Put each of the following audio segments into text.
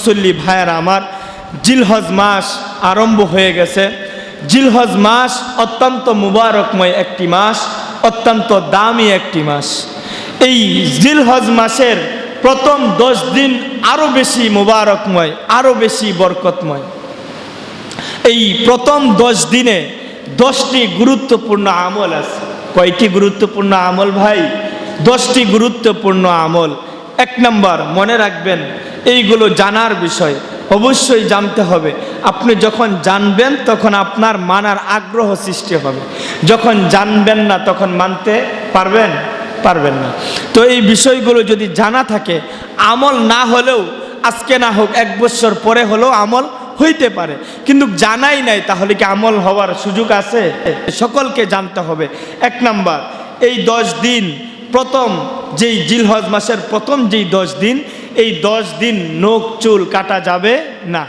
মুসল্লি ভাইয়ারা আমার জিলহজ মাস আরম্ভ হয়ে গেছে। জিলহজ মাস অত্যন্ত মুবারকময় একটি মাস, অত্যন্ত দামি একটি মাস। এই জিলহজ মাসের প্রথম দশ দিন আরও বেশি মুবারকময় আরও বেশি বরকতময়। এই প্রথম দশ দিনে দশটি গুরুত্বপূর্ণ আমল আছে। কয়টি গুরুত্বপূর্ণ আমল ভাই? দশটি গুরুত্বপূর্ণ আমল। এক নম্বর, মনে রাখবেন এইগুলো জানার বিষয়। অবশ্যই জানতে হবে। আপনি যখন জানবেন, তখন আপনার মানার আগ্রহ সৃষ্টি হবে। যখন জানবেন না, তখন মানতে পারবেন? পারবেন না। তো এই বিষয়গুলো যদি জানা থাকে, আমল না হলেও, আজকে না হোক, এক বছর পরে হলেও আমল হইতে পারে। কিন্তু জানাই নাই, তাহলে কি আমল হওয়ার সুযোগ আছে? সকলকে জানতে হবে। এক নাম্বার, এই দশ দিন, প্রথম যেই জিলহজ মাসের প্রথম যেই দশ দিন এই দশ দিন নখ চুল কাটা যাবে না।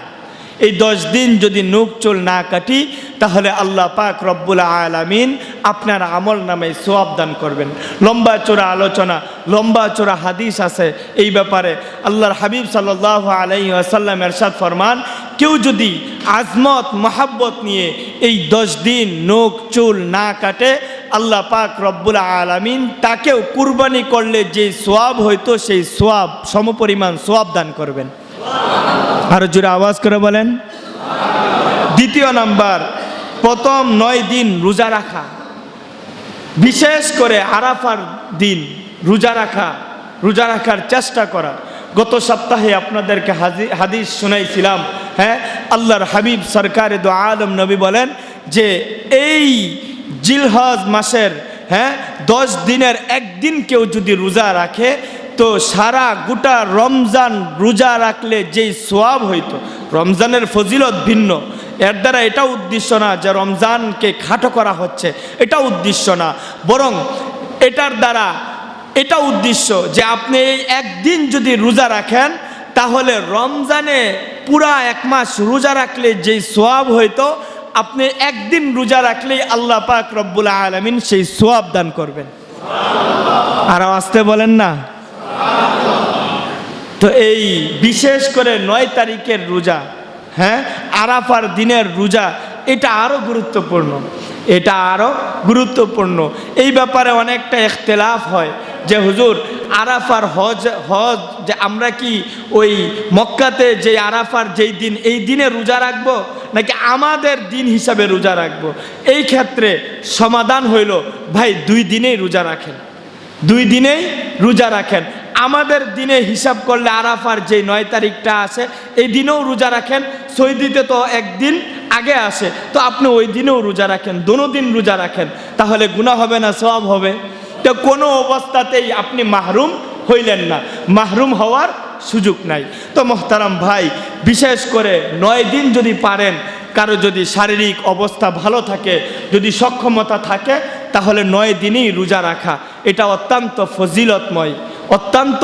এই দশ দিন যদি নখ চুল না কাটি, তাহলে আল্লাহ পাক রব্বুল আলামিন আপনার আমল নামে সোয়াব দান করবেন। লম্বা চোরা আলোচনা, লম্বা চোরা হাদিস আছে এই ব্যাপারে। আল্লাহর হাবিব সাল্লাহ আলাই আসাল্লাম এরশাদ ফরমান, কেউ যদি আজমত, মহাব্বত নিয়ে এই দশ দিন নখ চুল না কাটে আল্লাহ পাক রব্বুল আলামিন তাকেও কুরবানি করলে যে সোয়াব হইতো, সেই সোয়াব, সমপরিমাণ সোয়াব দান করবেন। আরও জোরে আওয়াজ করে বলেন। দ্বিতীয় নাম্বার, প্রথম নয় দিন রোজা রাখা। বিশেষ করে আরাফার দিন রোজা রাখা, রোজা রাখার চেষ্টা করা। গত সপ্তাহে আপনাদেরকে হাদিস শুনাইছিলাম হ্যাঁ? আল্লাহর হাবিব সরকার দো আলম নবী বলেন যে, এই জিলহজ মাসের হ্যাঁ দশ দিনের একদিন কেউ যদি রোজা রাখে, তো সারা গোটা রমজান রোজা রাখলে যেই সোয়াব হইতো, রমজানের ফজিলত ভিন্ন। এর দ্বারা এটা উদ্দেশ্য না যে রমজানকে খাটো করা হচ্ছে এটা উদ্দেশ্য না। বরং এটার দ্বারা এটা উদ্দেশ্য যে আপনি এই একদিন যদি রোজা রাখেন, তাহলে রমজানে পুরা এক মাস রোজা রাখলে যেই সোয়াব হইতো আপনি একদিন রোজা রাখলেই আল্লাহ পাক রব্বুল আলমিন সেই সোয়াব দান করবেন। আর আসতে বলেন না। তো এই বিশেষ করে নয় তারিখের রোজা হ্যাঁ আরাফার দিনের রোজা এটা আরও গুরুত্বপূর্ণ। এটা আরও গুরুত্বপূর্ণ। এই ব্যাপারে অনেকটা ইখতলাফ হয়। যে হুজুর, আরাফার হজ হজ যে আমরা কি ওই মক্কাতে যে আরাফার যেই দিন, এই দিনে রোজা রাখব? নাকি আমাদের দিন হিসাবে রোজা রাখব? এই ক্ষেত্রে সমাধান হইল, ভাই দুই দিনেই রোজা রাখেন। দুই দিনেই রোজা রাখেন। আমাদের দিনে হিসাব করলে আরাফার যে নয় তারিখটা আছে এই দিনেও রোজা রাখেন। সৈদিতে তো একদিন আগে আসে। তো আপনি ওই দিনেও রোজা রাখেন, দোনো দিন রোজা রাখেন। তাহলে গুণা হবে না সব হবে। তো কোনো অবস্থাতেই আপনি মাহরুম হইলেন না। মাহরুম হওয়ার সুযোগ নাই। তো মোহতারাম ভাই, বিশেষ করে নয় দিন যদি পারেন, কারও যদি শারীরিক অবস্থা ভালো থাকে, যদি সক্ষমতা থাকে, তাহলে নয় দিনই রোজা রাখা। এটা অত্যন্ত ফজিলতময়, অত্যন্ত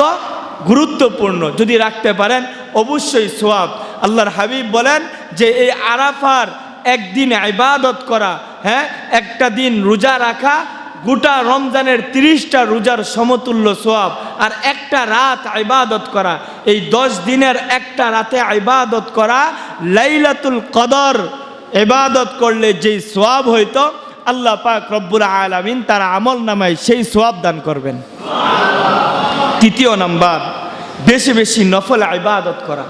গুরুত্বপূর্ণ। যদি রাখতে পারেন, অবশ্যই সোয়াব আল্লাহর হাবিব বলেন যে, এই আরাফার একদিন ইবাদত করা হ্যাঁ একটা দিন রোজা রাখা গোটা রমজানের তিরিশটা রোজার সমতুল্য সোয়াব আর একটা রাত আইবাদত করা। এই দশ দিনের একটা রাতে আইবাদত করা, লাইলাতুল কদর ইবাদত করলে যেই সোয়াব হইতো, আল্লাহ পাক রব্বুল আলামিন তার আমল নামায় সেই সোয়াব দান করবেন। তৃতীয় নাম্বার, বেশি বেশি নফল আইবাদত করা।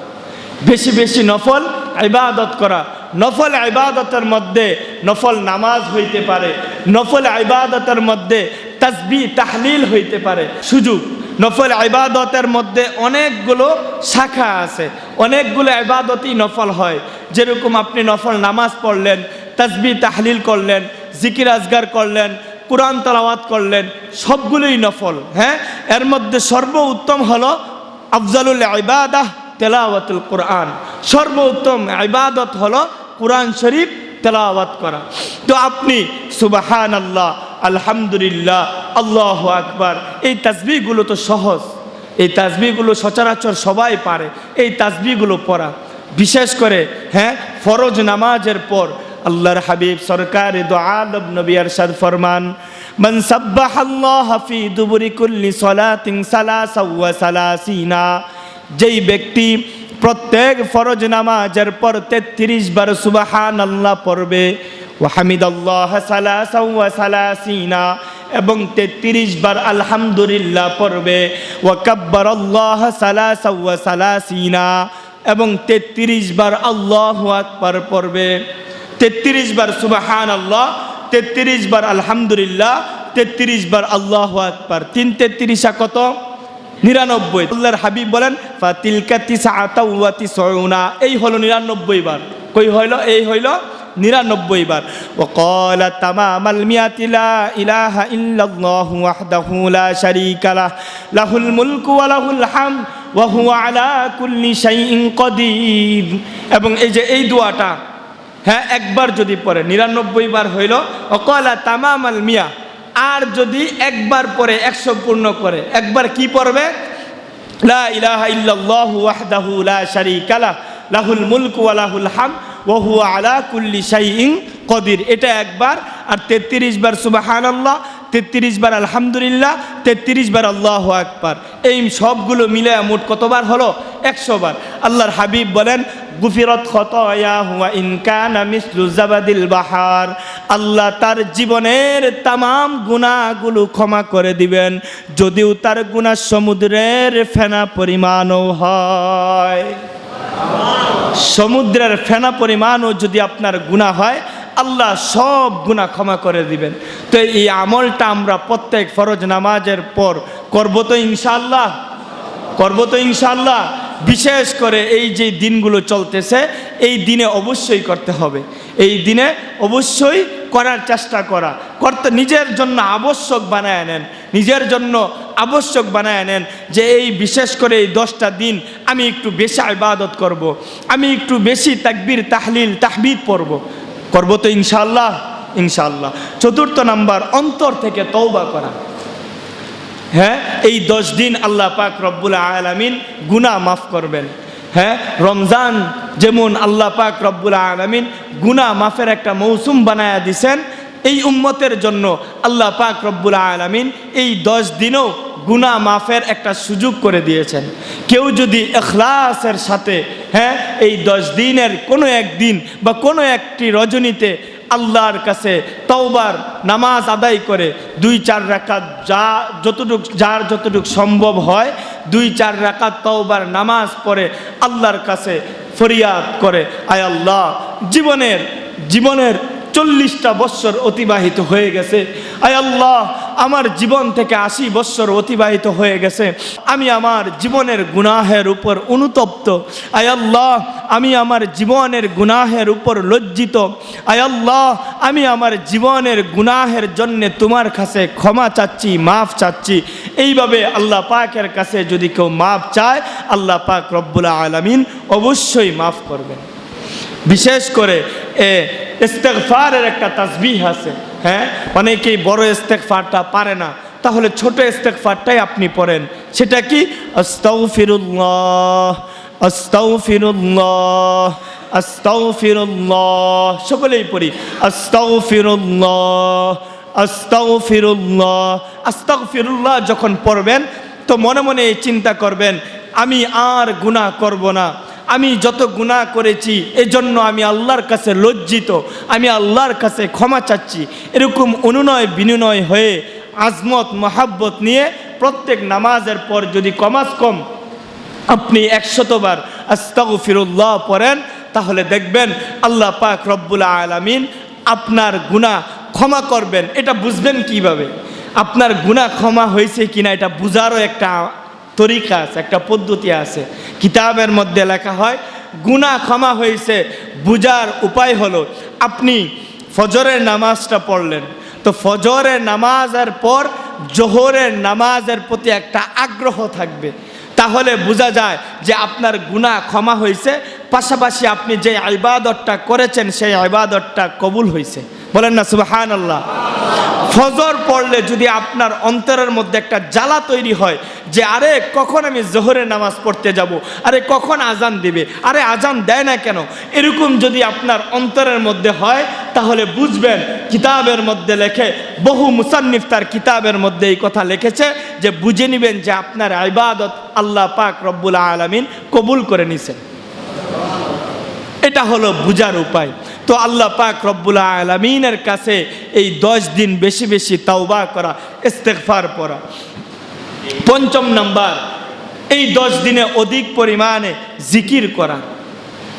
বেশি বেশি নফল ইবাদত করা। নফল ইবাদতের মধ্যে নফল নামাজ হইতে পারে নফল ইবাদতের মধ্যে তাসবি, তাহলিল হইতে পারে। সুযোগ, নফল ইবাদতের মধ্যে অনেকগুলো শাখা আছে। অনেকগুলো ইবাদতই নফল হয়। যেরকম আপনি নফল নামাজ পড়লেন, তাসবি, তাহলিল করলেন, জিকির আজগার করলেন, কোরআন তালাওয়াত করলেন, সবগুলোই নফল হ্যাঁ? এর মধ্যে সর্বোত্তম হলো আফজালুল ইবাদাহ তেলাওয়াতুল কোরআন। সর্বোত্তম ইবাদত হলো কোরআন শরীফ তেলাওয়াত করা তো আপনি সুবাহান আল্লাহ আলহামদুলিল্লাহ আল্লাহ আকবার এই তাসবিগুলো তো সহজ এই তাসবিগুলো সচরাচর সবাই পারে এই তাসবিগুলো পড়া বিশেষ করে হ্যাঁ ফরজ নামাজের পর আল্লাহর হাবিব সরকার দো আলব নবী আরশাদ ফরমান من سبح الله في دبر كل صلاة সালাসা ওয়া সালাসিনা যেই ব্যক্তি প্রত্যেক ফরজ নামাজের পর তেত্রিশ বার সুবাহান আল্লাহ পড়বে ওয়াহামিদ আল্লাহ সালাসিনা। এবং তেত্রিশ বার আলহামদুলিল্লাহ পড়বে। ওয়াকাব্বার আল্লাহ সালাসিনা। এবং তেত্রিশ বার আল্লাহ আকবার পড়বে। তেত্রিশ বার সুবাহান আল্লাহ তেত্রিশ বার আলহামদুলিল্লাহ, তেত্রিশ বার আল্লাহ আকবার। তিন তেত্রিশা কত? নিরানব্বই। আল্লাহর হাবিব বলেন, ফাতিলকা তিসা আতাউয়াতি সয়ুনা এই হলো নিরানব্বই বার। কই হইল? এই হইল নিরানব্বই বার। ও কলা তামামাল মিয়াতিলা ইলাহা ইল্লাল্লাহু ওয়াহদাহু লা শারীকা লাহুল মুলকু ওয়া লাহুল হামদ ওয়া হুয়া আলা কুল্লি শাইইন কদির। এবং এই যে এই দোয়াটা হ্যাঁ একবার যদি পড়ে, নিরানব্বই বার হইল ও কলা তামামাল মিয়া। আর যদি একবার পরে একশো পূর্ণ করে, একবার কি পড়বে? লা ইলাহা ইল্লাল্লাহু ওয়াহদাহু লা শারীকা লাহ লাহুল মুলকু ওয়া লাহুল হাম, ওয়া হুয়া আলা কুল্লি শাইইন কদির। এটা একবার, আর 33 বার সুবহানাল্লাহ, তেত্রিশ বার আলহামদুলিল্লাহ, তেত্রিশ বার আল্লাহ আকবার। এই সবগুলো মিলে মোট কতবার হলো? একশো বার। আল্লাহর হাবিব বলেন গুফিরত খতয়া হুয়া ইনকানা মিসলু জাবাদিল বাহার। আল্লাহ তার জীবনের তামাম গুণাগুলো ক্ষমা করে দিবেন, যদিও তার গুণা সমুদ্রের ফেনা পরিমাণও হয়। সমুদ্রের ফেনা পরিমাণও যদি আপনার গুণা হয়, আল্লাহ সব গুণা ক্ষমা করে দিবেন। তো এই আমলটা আমরা প্রত্যেক ফরজ নামাজের পর করব তো ইনশাল্লাহ করব তো ইনশাল্লাহ বিশেষ করে এই যে দিনগুলো চলতেছে, এই দিনে অবশ্যই করতে হবে। এই দিনে অবশ্যই করার চেষ্টা করা। করতে, নিজের জন্য আবশ্যক বানায় নেন। নিজের জন্য আবশ্যক বানায় নেন যে এই বিশেষ করে এই দশটা দিন আমি একটু বেশি ইবাদত করব। আমি একটু বেশি তাকবির, তাহলিল তাহবিদ পড়ব। করব তো ইনশাল্লাহ ইনশাল্লাহ চতুর্থ নাম্বার, অন্তর থেকে তৌবা করা। হ্যাঁ? এই দশ দিন আল্লাহ পাক রব্বুল আলমিন গুনাহ মাফ করবেন। হ্যাঁ? রমজান যেমন আল্লাহ পাক রব্বুল আলমিন গুনাহ মাফের একটা মৌসুম বানায়া দিছেন, এই উম্মতের জন্য আল্লাহ পাক রব্বুল আলমিন এই দশ দিনও গুনাহ মাফের একটা সুযোগ করে দিয়েছেন। কেউ যদি এখলাসের সাথে হ্যাঁ? এই দশ দিনের কোনো একদিন বা কোনো একটি রজনীতে আল্লাহর কাছে তওবার, নামাজ আদায় করে দুই চার রাকাত যা যতটুক, যার যতটুক সম্ভব হয়, দুই চার রাকাত তওবার, নামাজ পড়ে আল্লাহর কাছে ফরিয়াদ করে। আয় আল্লাহ, জীবনের জীবনের চল্লিশটা বৎসর অতিবাহিত হয়ে গেছে। আয় আল্লাহ আমার জীবন থেকে আশি বৎসর অতিবাহিত হয়ে গেছে। আমি আমার জীবনের গুনাহের উপর অনুতপ্ত। আয় আল্লাহ, আমি আমার জীবনের গুনাহের উপর লজ্জিত। আয় আল্লাহ, আমি আমার জীবনের গুনাহের জন্য তোমার কাছে ক্ষমা চাচ্ছি, মাফ চাচ্ছি। এইভাবে আল্লাহ পাকের কাছে যদি কেউ মাফ চায়, আল্লাহ পাক রব্বুল আলমিন অবশ্যই মাফ করবেন। বিশেষ করে এ ইস্তেকফারের একটা তাসবিহ আছে। হ্যাঁ? অনেকেই বড় ইস্তেকফারটা পারে না? তাহলে ছোট ইস্তেকফারটাই আপনি পড়েন। সেটা কি? আস্তাউফিরুল্লাহ আস্তাউফিরুল্লাহ আস্তাউফিরুল্লাহ সকলেই পড়ি। আস্তাউফিরুল্লাহ আস্তাউফিরুল্লাহ আস্তাগফিরুল্লাহ যখন পড়বেন, তো মনে মনে চিন্তা করবেন, আমি আর গুনাহ করব না। আমি যত গুনাহ করেছি, এজন্য আমি আল্লাহর কাছে লজ্জিত, আমি আল্লাহর কাছে ক্ষমা চাচ্ছি। এরকম অনুনয় বিনিময় হয়ে আজমত, মহাব্বত নিয়ে প্রত্যেক নামাজের পর যদি কমাস কম, আপনি একশতবার আস্তাগফিরুল্লাহ পড়েন, তাহলে দেখবেন আল্লাহ পাক রব্বুল আলামিন আপনার গুনাহ ক্ষমা করবেন। এটা বুঝবেন কীভাবে? আপনার গুনাহ ক্ষমা হয়েছে কিনা, এটা বুঝারও একটা তরিকা আছে, একটা পদ্ধতি আছে। কিতাবের মধ্যে লেখা হয় গুণা ক্ষমা হয়েছে বুজার উপায় হলো, আপনি ফজরের নামাজটা পড়লেন। তো ফজরের নামাজের পর জোহরের নামাজের প্রতি একটা আগ্রহ থাকবে। তাহলে বোঝা যায় যে আপনার গুনাহ ক্ষমা হয়েছে, পাশাপাশি আপনি যে ইবাদতটা করেছেন, সেই ইবাদতটা কবুল হয়েছে। বলেন না সুবাহান আল্লাহ ফজর পড়লে যদি আপনার অন্তরের মধ্যে একটা জ্বালা তৈরি হয় যে, আরে, কখন আমি জোহরের নামাজ পড়তে যাব? আরে, কখন আজান দিবে? আরে, আজান দেয় না কেন? এরকম যদি আপনার অন্তরের মধ্যে হয় তাহলে বুঝবেন কিতাবের মধ্যে লেখে, বহু মুসান্নিফ তার কিতাবের মধ্যে এই কথা লিখেছে যে বুঝে নেবেন যে আপনার ইবাদত আল্লাহ পাক রব্বুল আলমিন কবুল করে নিছেন। এটা হলো বুজার উপায়। তো আল্লাহ পাক রব্বুল আলমিনের কাছে এই দশ দিন বেশি বেশি তাওবা করা, ইস্তেগফার পড়া। পঞ্চম নাম্বার, এই দশ দিনে অধিক পরিমাণে জিকির করা।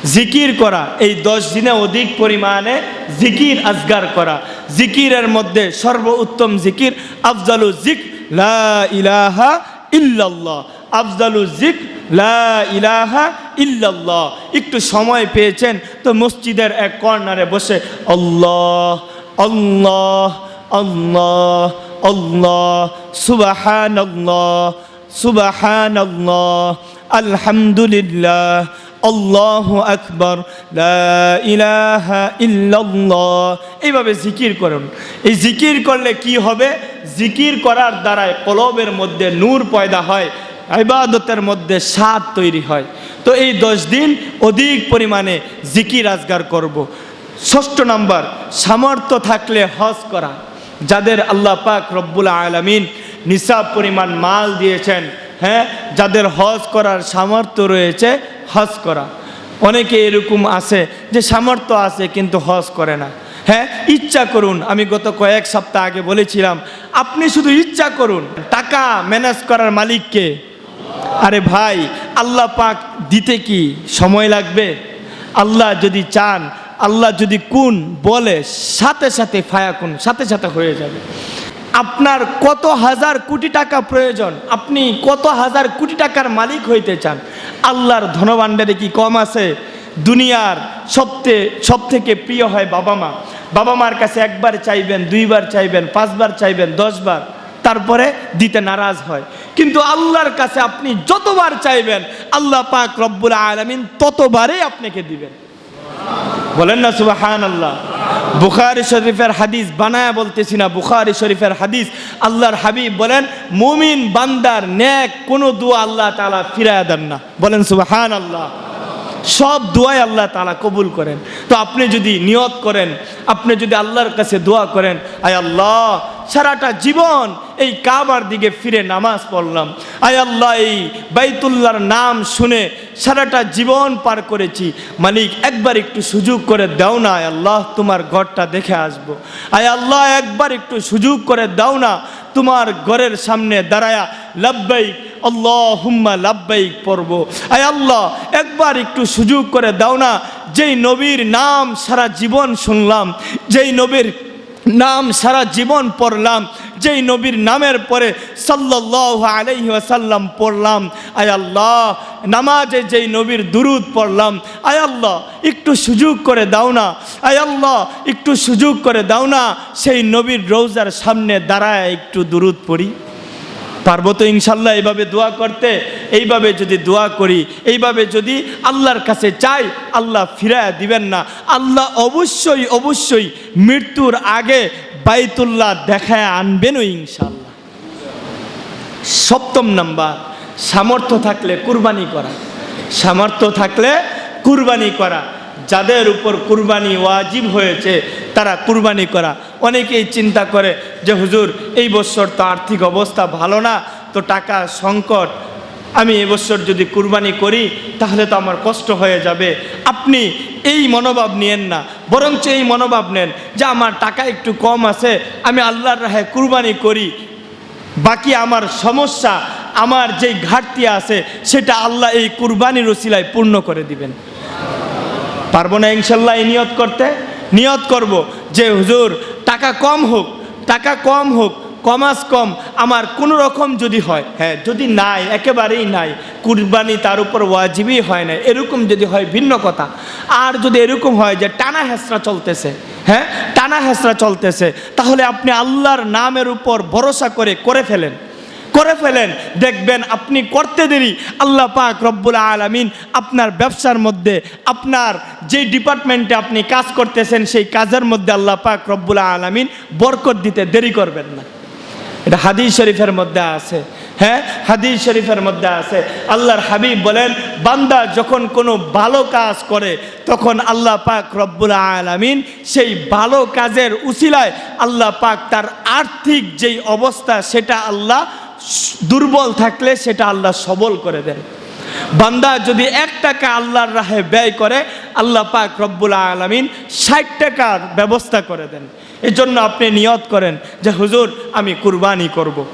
জিকির করা, এই দশ দিনে অধিক পরিমাণে জিকির আজগার করা। জিকিরের মধ্যে সর্বোত্তম জিকির আফজালু জিক লা ইলাহা ইল্লাল্লাহ। আফজালু জিক লা ইলাহা ইল্লাল্লাহ। একটু সময় পেয়েছেন তো মসজিদের এক কর্নারে বসে, আল্লাহ আল্লাহ আল্লাহ আল্লাহ, সুবহানাল্লাহ সুবহানাল্লাহ, আলহামদুলিল্লাহ আল্লাহু আকবর ইলাহা ইল্লাল্লাহ। এইভাবে জিকির করুন। এই জিকির করলে কি হবে? জিকির করার দ্বারায় কলবের মধ্যে নূর পয়দা হয়, ইবাদতের মধ্যে স্বাদ তৈরি হয়। তো এই দশ দিন অধিক পরিমাণে জিকির আজগার করব। ষষ্ঠ নাম্বার, সামর্থ্য থাকলে হজ করা। যাদের আল্লাহ পাক রব্বুল আলমিন নিসাব পরিমাণ মাল দিয়েছেন হ্যাঁ যাদের হজ করার সামর্থ্য রয়েছে হজ করা। অনেকে এরকম আছে যে সামর্থ্য আছে কিন্তু হজ করে না। হ্যাঁ ইচ্ছা করুন, আমি গত কয়েক সপ্তাহ আগে বলেছিলাম, আপনি শুধু ইচ্ছা করুন, টাকা ম্যানেজ করার মালিককে আরে ভাই, আল্লাহ পাক দিতে কি সময় লাগবে? আল্লাহ যদি চান, আল্লাহ যদি কোন বলে, সাথে সাথে ফায়াকুন সাথে সাথে হয়ে যাবে। আপনার কত হাজার কোটি টাকা প্রয়োজন, আপনি কত হাজার কোটি টাকার মালিক হইতে চান আল্লাহর ধনভাণ্ডারে কি কম আছে? দুনিয়ার সবচেয়ে সব থেকে প্রিয় হয় বাবা মা। বাবা মার কাছে একবার চাইবেন, দুইবার চাইবেন, পাঁচবার চাইবেন, দশবার। তারপরে দিতে নারাজ হয়। কিন্তু আল্লাহর কাছে আপনি যতবার চাইবেন, আল্লাহ পাক রব্বুল আলমিন ততবারই আপনাকে দিবেন। বলেন না সুবাহান আল্লাহ বুখারি শরীফের হাদিস বানায় বলতেছি না, বুখারি শরীফের হাদিস। আল্লাহর হাবিব বলেন, মুমিন বান্দার ন্যাক কোনো দোয়া আল্লাহ তালা ফিরায় দেন না। বলেন সুবাহান আল্লাহ সব দোয়াই আল্লাহ তালা কবুল করেন। তো আপনি যদি নিয়ত করেন, আপনি যদি আল্লাহর কাছে দোয়া করেন, আয় আল্লাহ সারাটা জীবন এই কাবার দিকে ফিরে নামাজ পড়লাম। আয় আল্লাহ, এই বাইতুল্লাহর নাম শুনে সারাটা জীবন পার করেছি। মালিক, একবার একটু সুযোগ করে দাও না, আয় আল্লাহ, তোমার ঘরটা দেখে আসব। আয় আল্লাহ, একবার একটু সুযোগ করে দাও না, তোমার ঘরের সামনে দাঁড়ায়া লাব্বাইক আল্লাহ হুম্মা লাব্বাইক পড়ব। আয় আল্লাহ, একবার একটু সুযোগ করে দাও না, যেই নবীর নাম সারা জীবন শুনলাম, যেই নবীর নাম সারা জীবন পড়লাম, যেই নবীর নামের পরে সাল্লাহ আলহি আসাল্লাম পড়লাম, আয় আল্লাহ, নামাজে যেই নবীর দুরুদ পড়লাম, আয় আল্লাহ, একটু সুযোগ করে দাও না, আয় আল্লাহ, একটু সুযোগ করে দাও না, সেই নবীর রোজার সামনে দাঁড়ায় একটু দুরুদ পড়ি। পারব তো ইনশাল্লাহ এইভাবে দোয়া করতে। এইভাবে যদি দোয়া করি, এইভাবে যদি আল্লাহর কাছে চাই, আল্লাহ ফিরায় দিবেন না। আল্লাহ অবশ্যই অবশ্যই মৃত্যুর আগে বাইতুল্লাহ দেখায় আনবেনও ইনশাল্লাহ। সপ্তম নাম্বার, সামর্থ্য থাকলে কুরবানি করা। সামর্থ্য থাকলে কুরবানি করা। যাদের উপর কুরবানি ওয়াজিব হয়েছে, তারা কুরবানি করা। অনেকেই চিন্তা করে যে, হুজুর, এই বছর তো আর্থিক অবস্থা ভালো না, তো টাকা সংকট। আমি এবছর যদি কুরবানি করি, তাহলে তো আমার কষ্ট হয়ে যাবে। আপনি এই মনোভাব নিয়েন না, বরঞ্চ এই মনোভাব নেন যে, আমার টাকা একটু কম আছে, আমি আল্লাহর রাহে কুরবানি করি। বাকি আমার সমস্যা, আমার যেই ঘাটতি আছে, সেটা আল্লাহ এই কুরবানির রসিলায় পূর্ণ করে দিবেন। পারব না ইনশাল্লাহ এই নিয়ত করতে। নিয়ত করব যে, হুজুর, টাকা কম হোক, টাকা কম হোক কমাস কম, আমার কোনো রকম যদি হয় হ্যাঁ যদি নাই, একেবারেই নাই, কুরবানি তার উপর ওয়াজিবই হয় না এরকম যদি হয় ভিন্ন কথা। আর যদি এরকম হয় যে, টানা হেসরা চলতেছে হ্যাঁ টানা হেসরা চলতেছে, তাহলে আপনি আল্লাহর নামের উপর ভরসা করে করে ফেলেন। করে ফেলেন, দেখবেন আপনি করতে দেরি। আল্লাহ পাক রব্বুল আলমিন আপনার ব্যবসার মধ্যে, আপনার যে ডিপার্টমেন্টে আপনি কাজ করতেছেন, সেই কাজের মধ্যে আল্লাহ পাক রব্বুল আলমিন বরকত দিতে দেরি করবেন না। এটা হাদিস শরীফের মধ্যে আছে। হ্যাঁ হাদিস শরীফের মধ্যে আছে। আল্লাহর হাবিব বলেন, বান্দা যখন কোনো ভালো কাজ করে, তখন আল্লাহ পাক রব্বুল আলামিন সেই ভালো কাজের উসিলায় আল্লাহ পাক তার আর্থিক যেই অবস্থা, সেটা আল্লাহ দুর্বল থাকলে সেটা আল্লাহ সবল করে দেন। বান্দা যদি এক টাকা আল্লাহর রাহে ব্যয় করে, আল্লাহ পাক রব্বুল আলমিন ষাট টাকার ব্যবস্থা করে দেন। এই জন্য আপনি নিয়ত করেন যে, হুজুর, আমি কুরবানি করব।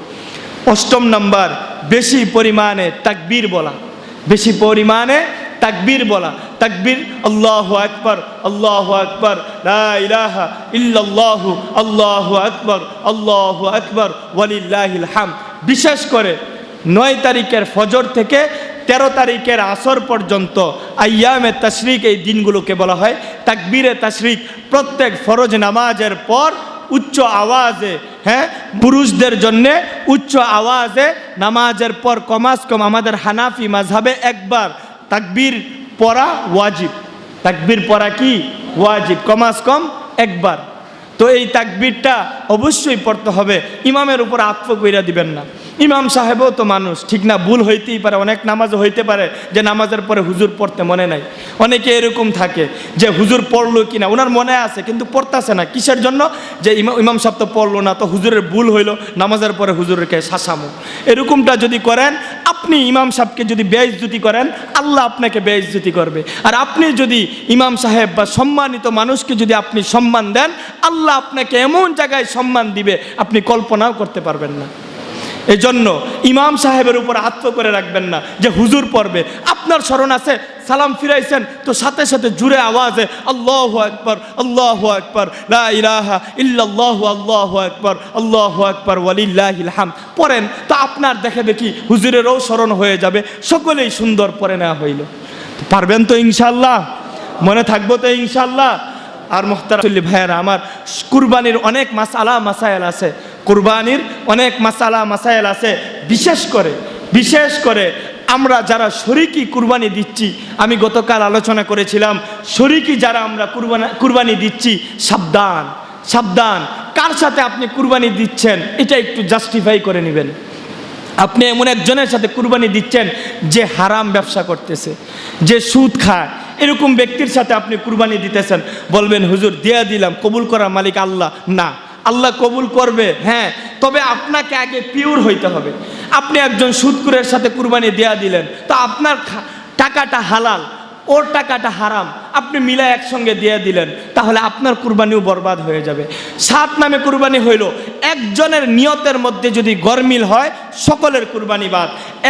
অষ্টম নাম্বার, বেশি পরিমাণে তাকবীর বলা। বেশি পরিমাণে তাকবীর বলা। তাকবীর, আল্লাহ আকবর আল্লাহ আকবর ইল্লাল্লাহু, আল্লাহু আকবর, আল্লাহ আকবর, ওয়ালিল্লাহিল হাম বিশেষ করে নয় তারিখের ফজর থেকে তেরো তারিখের আসর পর্যন্ত আয়ামে তশরিক এই দিনগুলোকে বলা হয়। তাকবীরে তশরিক প্রত্যেক ফরজ নামাজের পর উচ্চ আওয়াজে হ্যাঁ পুরুষদের জন্যে উচ্চ আওয়াজে নামাজের পর কমাস কম আমাদের হানাফি মাঝহাবে একবার তাকবীর পড়া ওয়াজিব। তাকবীর পড়া কি? ওয়াজিব। কমাস কম একবার। তো এই তাকবীরটা অবশ্যই পড়তে হবে। ইমামের উপর আত্ম কইরা দিবেন না। ইমাম সাহেবও তো মানুষ, ঠিক না? ভুল হইতেই পারে, অনেক নামাজ হইতে পারে যে নামাজের পরে হুজুর পড়তে মনে নাই। অনেকে এরকম থাকে যে হুজুর পড়ল কি না ওনার মনে আছে কিন্তু পড়তেছে না। কিসের জন্য? যে ইমাম সাহেব তো পড়ল না, তো হুজুরের ভুল হইল, নামাজের পরে হুজুরকে শাসামো। এরকমটা যদি করেন আপনি ইমাম সাহেবকে যদি বেইজ্জতি করেন, আল্লাহ আপনাকে বেইজ্জতি করবে। আর আপনি যদি ইমাম সাহেব বা সম্মানিত মানুষকে যদি আপনি সম্মান দেন, আল্লাহ আপনাকে এমন জায়গায় সম্মান দিবে, আপনি কল্পনাও করতে পারবেন না। এই জন্য ইমাম সাহেবের উপর আত্ম করে রাখবেন না যে হুজুর পড়বে। আপনার স্মরণ আছে, সালাম ফিরাইছেন, তো সাথে সাথে জুড়ে আওয়াজে আল্লাহ আকবর আল্লাহ আকবর ইলাহা ইল্লাল্লাহু, আল্লাহ আকবর আল্লাহ আকবর, ওয়ালিল্লাহিল হাম পড়েন, তো আপনার দেখে দেখি হুজুরেরও স্মরণ হয়ে যাবে, সকলেই সুন্দর পড়ে নেওয়া হইল। পারবেন তো ইনশাল্লাহ মনে থাকব তো ইনশাল্লাহ আর মোহতারলি ভাইয়ারা, আমার কুরবানির অনেক মাসালা মাসায়াল আছে। কুরবানির অনেক মাসালা মাসাইল আছে। বিশেষ করে বিশেষ করে আমরা যারা শরিকি কুরবানি দিচ্ছি, আমি গতকাল আলোচনা করেছিলাম, শরিকি যারা আমরা কুরবানি কুরবানি দিচ্ছি, সাবধান সাবধান। কার সাথে আপনি কুরবানি দিচ্ছেন? এটা একটু জাস্টিফাই করে নেবেন। আপনি এমন একজনের সাথে কুরবানি দিচ্ছেন যে হারাম ব্যবসা করতেছে, যে সুদ খায়। এরকম ব্যক্তির সাথে আপনি কুরবানি দিতেছেন। বলবেন, হুজুর, দিয়া দিলাম, কবুল করার মালিক আল্লাহ। না আল্লাহ কবুল করবে। হ্যাঁ তবে আপনাকে আগে পিওর হইতে হবে। আপনি একজন সুদকুরের সাথে কুরবানি দেয়া দিলেন, তো আপনার টাকাটা হালাল, ওর টাকাটা হারাম, আপনি মিলা একসঙ্গে দিয়ে দিলেন, তাহলে আপনার কুরবানিও বরবাদ হয়ে যাবে। সাত নামে কুরবানি হইল, একজনের নিয়তের মধ্যে যদি গরমিল হয়, সকলের কুরবানি বাদ।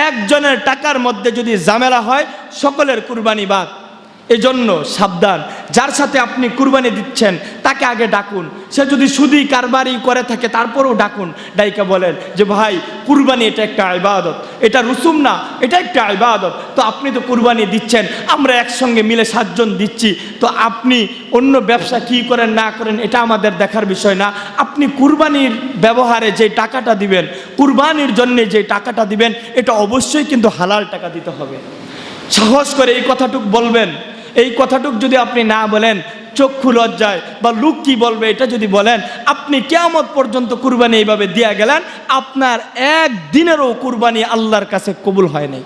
একজনের টাকার মধ্যে যদি ঝামেলা হয়, সকলের কুরবানি বাদ। এজন্য সাবধান। যার সাথে আপনি কুরবানি দিচ্ছেন, তাকে আগে ডাকুন। সে যদি সুদি কারবারি করে থাকে, তারপরেও ডাকুন। ডাইকা বলেন যে, ভাই, কুরবানি এটা একটা ইবাদত। এটা রুসুম না, এটা একটা ইবাদত। তো আপনি তো কুরবানি দিচ্ছেন, আমরা একসঙ্গে মিলে সাতজন দিচ্ছি। তো আপনি অন্য ব্যবসা কি করেন, না করেন, এটা আমাদের দেখার বিষয় না। আপনি কুরবানির ব্যবহারে যে টাকাটা দিবেন, কুরবানির জন্য যে টাকাটা দিবেন, এটা অবশ্যই কিন্তু হালাল টাকা দিতে হবে। সাহস করে এই কথাটুক বলবেন। এই কথাটুক যদি আপনি না বলেন চক্ষু লজ্জায় বা লুক কি বলবে এটা যদি বলেন, আপনি কেয়ামত পর্যন্ত কুরবানি এইভাবে দিয়া গেলেন, আপনার একদিনেরও কুরবানি আল্লাহর কাছে কবুল হয় নাই।